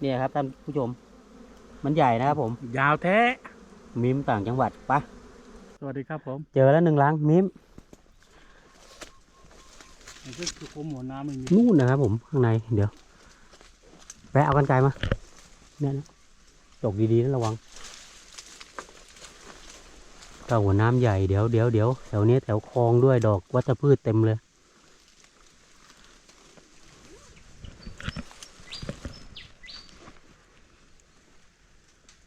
เนี่ยครับท่านผู้ชม มันใหญ่นะครับผม ยาวแท้มิมต่างจังหวัดปะสวัสดีครับผมเจอแล้วหนึ่งลังมิมนี่คือคุมหัวน้ำมันมีนู่นนะครับผมข้างในเดี๋ยวแปะเอากันไกลมาเนี่ยนะจกดีๆนะระวังถ้าหัวน้ำใหญ่เดี๋ยวเดี๋ยวเดี๋ยวแถวนี้แถวคลองด้วยดอกวัชพืชเต็มเลย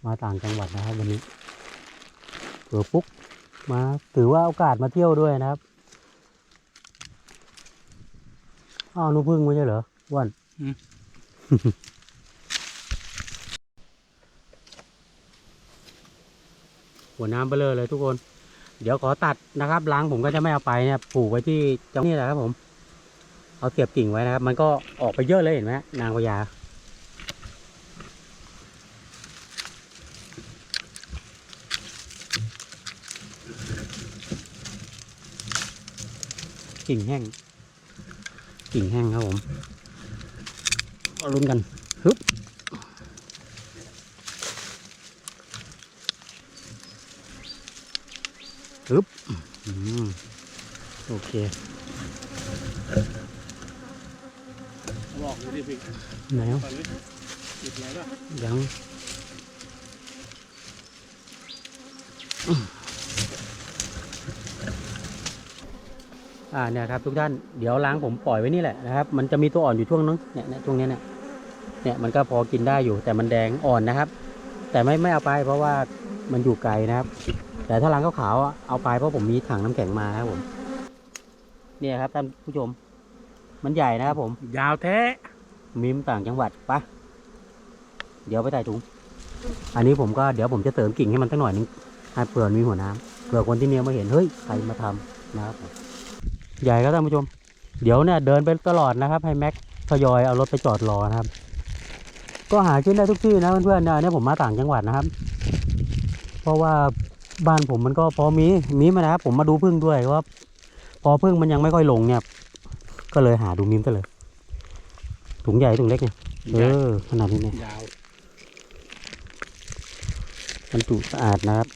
มาต่างจังหวัดนะครับ วันนี้เผื่อปุ๊กมาถือว่าโอกาสมาเที่ยวด้วยนะครับอ้าวนูพึ่งไม่ใช่เหรอวันหัวน้ำเบลอเลยทุกคน เดี๋ยวขอตัดนะครับล้างผมก็จะไม่เอาไปเนี่ยปลูกไว้ที่จังนี่แหละครับผม เอาเสียบกิ่งไว้นะครับ มันก็ออกไปเยอะเลยเห็นไหมนางพญา กิ่งแห้ง กิ่งแห้งครับผมมาลุ้นกันฮึบฮึบอโอเคบอกเลยดิพี่ไหนวะไปเลยติดแล้วยัง อ่าเนี่ยครับทุกท่านเดี๋ยวล้างผมปล่อยไว้นี่แหละนะครับ มันจะมีตัวอ่อนอยู่ช่วงนึงเนี่ยเนี่ยช่วงเนี้ยเนี่ยเนี่ยมันก็พอกินได้อยู่ แต่มันแดงอ่อนนะครับ แต่ไม่ไม่เอาไปเพราะว่ามันอยู่ไกลนะครับ แต่ถ้าล้างขาวๆอะเอาไปเพราะผมมีถังน้ำแข็งมานะครับผม เนี่ยครับท่านผู้ชม มันใหญ่นะครับผม ยาวแท้มิมต่างจังหวัดปะเดี๋ยวไปใส่ถุงอันนี้ผมก็เดี๋ยวผมจะเสริมกิ่งให้มันสักหน่อยนึงให้เผื่อมีหัวน้ำเผื่อคนที่เนี่ยมาเห็นเฮ้ยใครมาทำนะครับผม ใหญ่ครับท่านผู้ชม เดี๋ยวเนี่ยเดินไปตลอดนะครับ ให้แม็กทยอยเอารถไปจอดรอนะครับ ก็หาขึ้นได้ทุกที่นะเพื่อนๆเนี่ยเนี่ยผมมาต่างจังหวัดนะครับ เพราะว่าบ้านผมมันก็พอมีมีมานะครับ ผมมาดูพึ่งด้วยว่าพอพึ่งมันยังไม่ค่อยลงเนี่ย ก็เลยหาดูมิมซะเลยถุงใหญ่ถุงเล็กเนี่ยเออขนาดนี้เนี่ยยาวบรรจุสะอาดนะครับ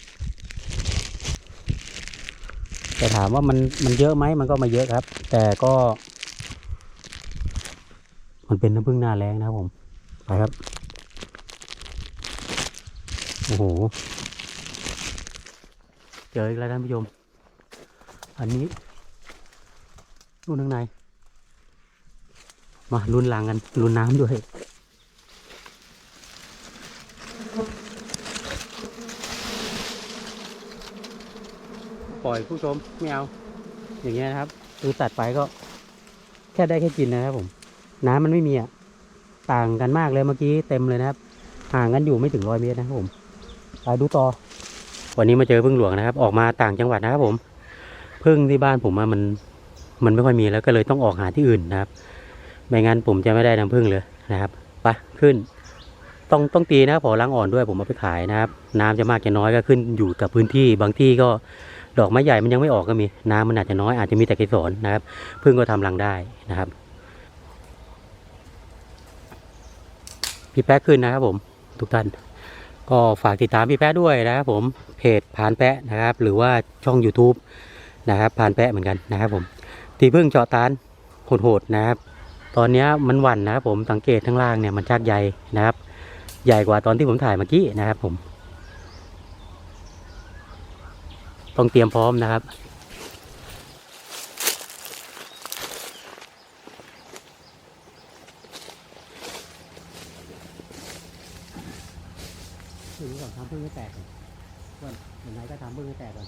แต่ถามว่ามันมันเยอะไหมมันก็ไมาเยอะครับ แต่ก็ มันเป็นน้ำผึ้งหน้าแรงนะครับผมไปครับโอ้โหเจออีกแล้วท่านผู้ชมอันนี้รุ่นข้างในมาลุ้นลังกันลุ้นน้ำด้วย ปล่อยผู้ชมไม่เอา อย่างเงี้ยนะครับ คือตัดไปก็ แค่ได้แค่กินนะครับผม น้ำมันไม่มีอะต่างกันมากเลยเมื่อกี้เต็มเลยนะครับ ห่างกันอยู่ไม่ถึงร้อยเมตรนะครับผมไปดูต่อ วันนี้มาเจอพึ่งหลวงนะครับ ออกมาต่างจังหวัดนะครับผมพึ่งที่บ้านผมอะมันมันไม่ค่อยมีแล้วก็เลยต้องออกหาที่อื่นนะครับไม่งั้นผมจะไม่ได้น้ำพึ่งเลยนะครับไปขึ้น ต้องต้องตีนะครับพอล้างอ่อนด้วยผมเอาไปขายนะครับ น้ำจะมากจะน้อยก็ขึ้นอยู่กับพื้นที่บางที่ก็ ดอกไม้ใหญ่มันยังไม่ออกก็มี น้ำมันอาจจะน้อยอาจจะมีแต่เกสรนะครับพึ่งก็ทำรังได้นะครับ พี่แป๊ะขึ้นนะครับผมทุกท่านก็ฝากติดตามพี่แป๊ะด้วยนะครับผมเพจผ่านแป๊ะนะครับ หรือว่าช่อง YouTube นะครับผ่านแป๊ะเหมือนกันนะครับผมตีพึ่งเจาะตานโหดๆนะครับ ตอนนี้มันหวั่นนะครับผมสังเกตข้างล่างเนี่ยมันชักใยนะครับ ใหญ่กว่าตอนที่ผมถ่ายเมื่อกี้นะครับผม ต้องเตรียมพร้อมนะครับ ถึงก่อนทำเพื่อให้แตกก่อนก่อนยังไงก็ทำเพื่อให้แตกก่อน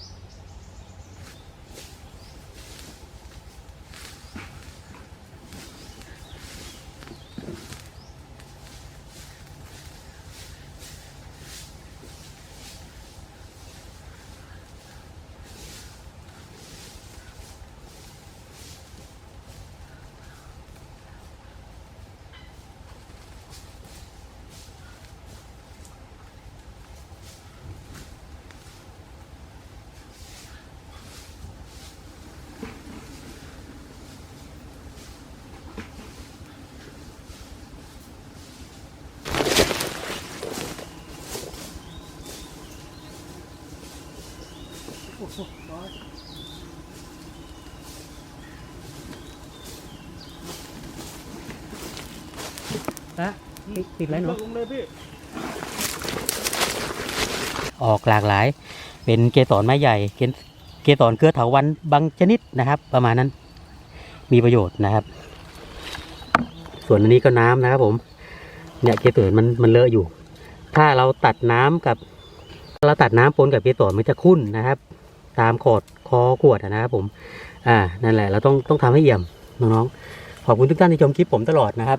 ละติดติดอะไรหนูลงเลยพี่ออกหลากหลาย เป็นเกสรไม้ใหญ่เกสเกสรเครือเถาวันบางชนิดนะครับ ประมาณนั้น มีประโยชน์นะครับ ส่วนอันนี้ก็น้ำนะครับ ผม เนี่ยเกสรมันมันเลอะอยู่ ถ้าเราตัดน้ำกับ เราตัดน้ำปนกับเกสรมันจะขุ่นนะครับ ตามขอดคอขวดนะครับผม อ่า นั่นแหละ เราต้องต้องทำให้เอี่ยมน้องๆ ขอบคุณทุกท่านที่ชมคลิปผมตลอดนะครับ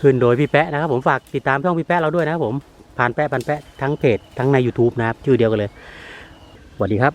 ขึ้นโดยพี่แปะนะครับ ผมฝากติดตามช่องพี่แปะเราด้วยนะครับผม ผ่านแปะผ่านแปะทั้งเพจทั้งใน YouTube นะครับ ชื่อเดียวกันเลย สวัสดีครับ